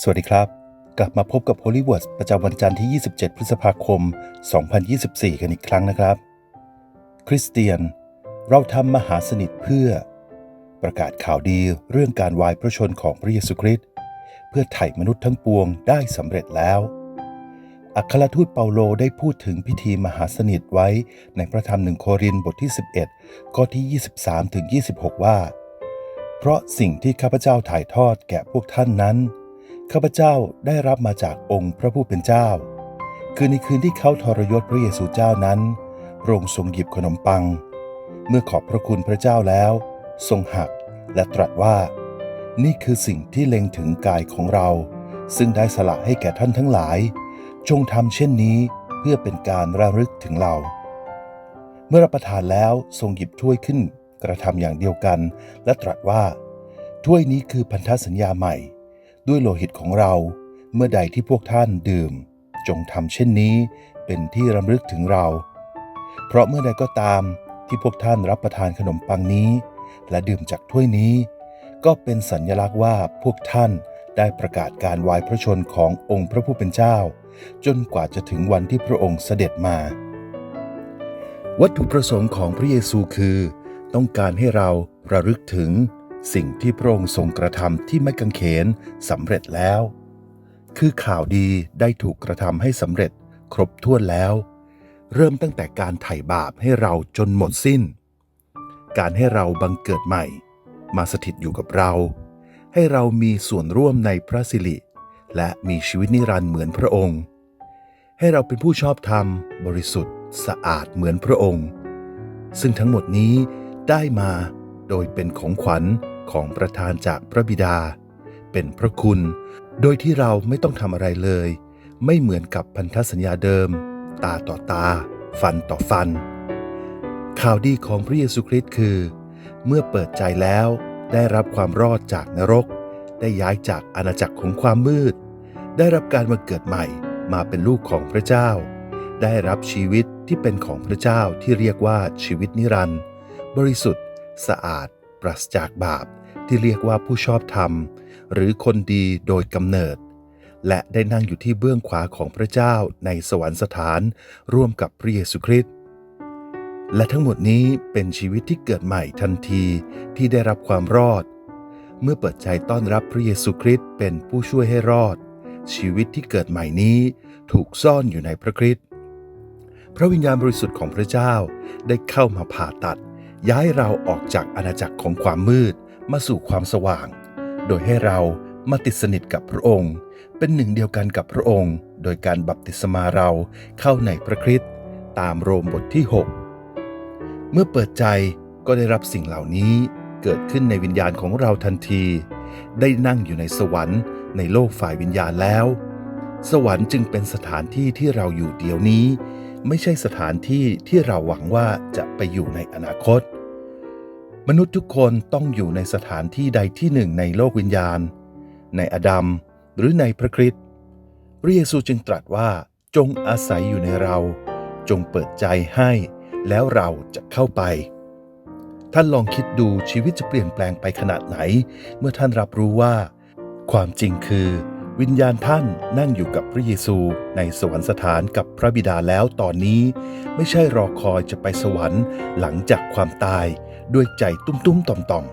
สวัสดีครับ กลับมาพบกับ Holy Words ประจำวันจันทร์ที่ 27 พฤษภาคม 2024 กันอีกครั้งนะครับ คริสเตียน เราทำมหาสนิทเพื่อ ประกาศข่าวดีเรื่องการวายพระชนของพระเยซูคริสต์เพื่อไถ่มนุษย์ทั้งปวงได้สำเร็จแล้ว อัครทูตเปาโลได้พูดถึงพิธีมหาสนิทไว้ในพระธรรมหนึ่งโครินบทที่ 11 ข้อที่ 23 ถึง 26 ว่า เพราะสิ่งที่ข้าพเจ้าถ่ายทอดแก่พวกท่านนั้น ข้าพเจ้าได้รับมาจากองค์พระผู้เป็นเจ้า คือในคืนที่เขาทรยศพระเยซูเจ้านั้นพระองค์ทรงหยิบขนมปัง เมื่อขอบพระคุณพระเจ้าแล้ว ทรงหักและตรัสว่า นี่คือสิ่งที่เล็งถึงกายของเรา ซึ่งได้สละให้แก่ท่านทั้งหลาย จงทำเช่นนี้เพื่อเป็นการระลึกถึงเรา เมื่อรับประทานแล้วทรงหยิบถ้วยขึ้น กระทำอย่างเดียวกัน และตรัสว่า ถ้วยนี้คือพันธสัญญาใหม่ ด้วยโลหิตของเรา เมื่อใดที่พวกท่านดื่ม จงทำเช่นนี้เป็นที่รำลึกถึงเรา เพราะเมื่อใดก็ตามที่พวกท่านรับประทานขนมปังนี้ และดื่มจากถ้วยนี้ ก็เป็นสัญญลักษณ์ว่าพวกท่านได้ประกาศการวายพระชนขององค์พระผู้เป็นเจ้า จนกว่าจะถึงวันที่พระองค์เสด็จมา วัตถุประสงค์ของพระเยซูคือ ต้องการให้เราระลึกถึง สิ่งที่พระองค์ทรงกระทำที่ไม่กังเขนสำเร็จแล้ว คือข่าวดีได้ถูกกระทำให้สำเร็จครบถ้วนแล้ว เริ่มตั้งแต่การไถ่บาปให้เราจนหมดสิ้น การให้เราบังเกิดใหม่ มาสถิตอยู่กับเรา ให้เรามีส่วนร่วมในพระสิริ และมีชีวิตนิรันดร์เหมือนพระองค์ ให้เราเป็นผู้ชอบธรรม บริสุทธิ์ สะอาดเหมือนพระองค์ ซึ่งทั้งหมดนี้ได้มาโดยเป็นของขวัญ ของประทานจากพระบิดา เป็นพระคุณ โดยที่เราไม่ต้องทำอะไรเลย ไม่เหมือนกับพันธสัญญาเดิม ตาต่อตา ฟันต่อฟัน ข่าวดีของพระเยซูคริสต์คือ เมื่อเปิดใจแล้วได้รับความรอดจากนรก ได้ย้ายจากอาณาจักรของความมืด ได้รับการมาเกิดใหม่มาเป็นลูกของพระเจ้า ได้รับชีวิตที่เป็นของพระเจ้าที่เรียกว่าชีวิตนิรันดร์บริสุทธิ์ สะอาด ปราศจากบาปที่เรียกว่าผู้ชอบธรรม หรือคนดีโดยกำเนิด และได้นั่งอยู่ที่เบื้องขวาของพระเจ้าในสวรรคสถานร่วมกับพระเยซูคริสต์และทั้งหมดนี้เป็นชีวิตที่เกิดใหม่ทันทีที่ได้รับความรอด เมื่อเปิดใจต้อนรับพระเยซูคริสต์เป็นผู้ช่วยให้รอด ชีวิตที่เกิดใหม่นี้ถูกซ่อนอยู่ในพระคริสต์พระวิญญาณบริสุทธิ์ของพระเจ้าได้เข้ามาผ่าตัด ย้ายเราออกจากอาณาจักรของความมืดมาสู่ความสว่าง โดยให้เรามาติดสนิทกับพระองค์ เป็นหนึ่งเดียวกันกับพระองค์ โดยการบัพติศมาเราเข้าในพระคริสต์ตามโรมบทที่ 6 เมื่อเปิดใจก็ได้รับสิ่งเหล่านี้เกิดขึ้นในวิญญาณของเราทันที ได้นั่งอยู่ในสวรรค์ในโลกฝ่ายวิญญาณแล้ว สวรรค์จึงเป็นสถานที่ที่เราอยู่เดี๋ยวนี้ ไม่ใช่สถานที่ที่เราหวังว่าจะไปอยู่ในอนาคต มนุษย์ทุกคนต้องอยู่ในสถานที่ใดที่หนึ่งในโลกวิญญาณ ในอดัมหรือในพระคริสต์พระเยซูจึงตรัสว่าจงอาศัยอยู่ในเรา จงเปิดใจให้ แล้วเราจะเข้าไป ท่านลองคิดดูชีวิตจะเปลี่ยนแปลงไปขนาดไหน เมื่อท่านรับรู้ว่า ความจริงคือ วิญญาณท่านนั่งอยู่กับพระเยซูในสวรรคสถานกับพระบิดาแล้วตอนนี้ ไม่ใช่รอคอยจะไปสวรรค์หลังจากความตายด้วยใจตุ้มๆต่อม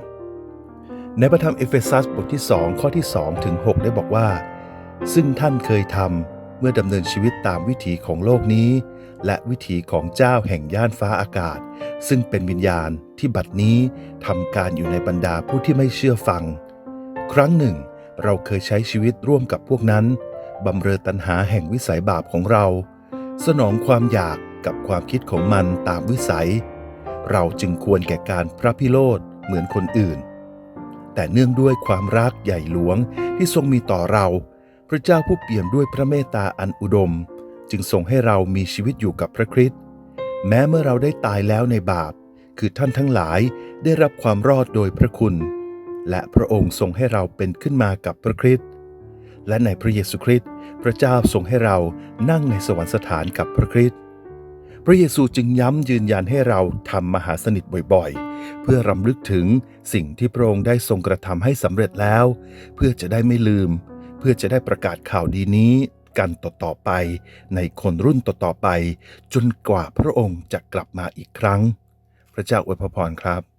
ๆ ในพระธรรมเอเฟซัสบทที่2ข้อที่2ถึง6ได้บอกว่า ซึ่งท่านเคยทำเมื่อดำเนินชีวิตตามวิถีของโลกนี้ และวิถีของเจ้าแห่งย่านฟ้าอากาศ ซึ่งเป็นวิญญาณที่บัดนี้ทำการอยู่ในบรรดาผู้ที่ไม่เชื่อฟัง ครั้งหนึ่ง เราเคยใช้ชีวิตร่วมกับพวกนั้นบำเรอตัณหาแห่งวิสัยบาปของเรา สนองความอยากกับความคิดของมันตามวิสัย เราจึงควรแก่การพระพิโรธเหมือนคนอื่น แต่เนื่องด้วยความรักใหญ่หลวงที่ทรงมีต่อเรา พระเจ้าผู้เปี่ยมด้วยพระเมตตาอันอุดม จึงทรงให้เรามีชีวิตอยู่กับพระคริสต์แม้เมื่อเราได้ตายแล้วในบาป คือท่านทั้งหลายได้รับความรอดโดยพระคุณ และพระองค์ทรงให้เราเป็นขึ้นมากับพระคริสต์และในพระเยซูคริสต์พระเจ้าทรงให้เรานั่งในสวรรคสถานกับพระคริสต์พระเยซูจึงย้ำยืนยันให้เราทำมหาสนิทบ่อยๆ เพื่อรำลึกถึงสิ่งที่พระองค์ได้ทรงกระทำให้สำเร็จแล้ว เพื่อจะได้ไม่ลืม เพื่อจะได้ประกาศข่าวดีนี้กันต่อๆไปในคนรุ่นต่อๆไป จนกว่าพระองค์จะกลับมาอีกครั้ง พระเจ้าอวยพรครับ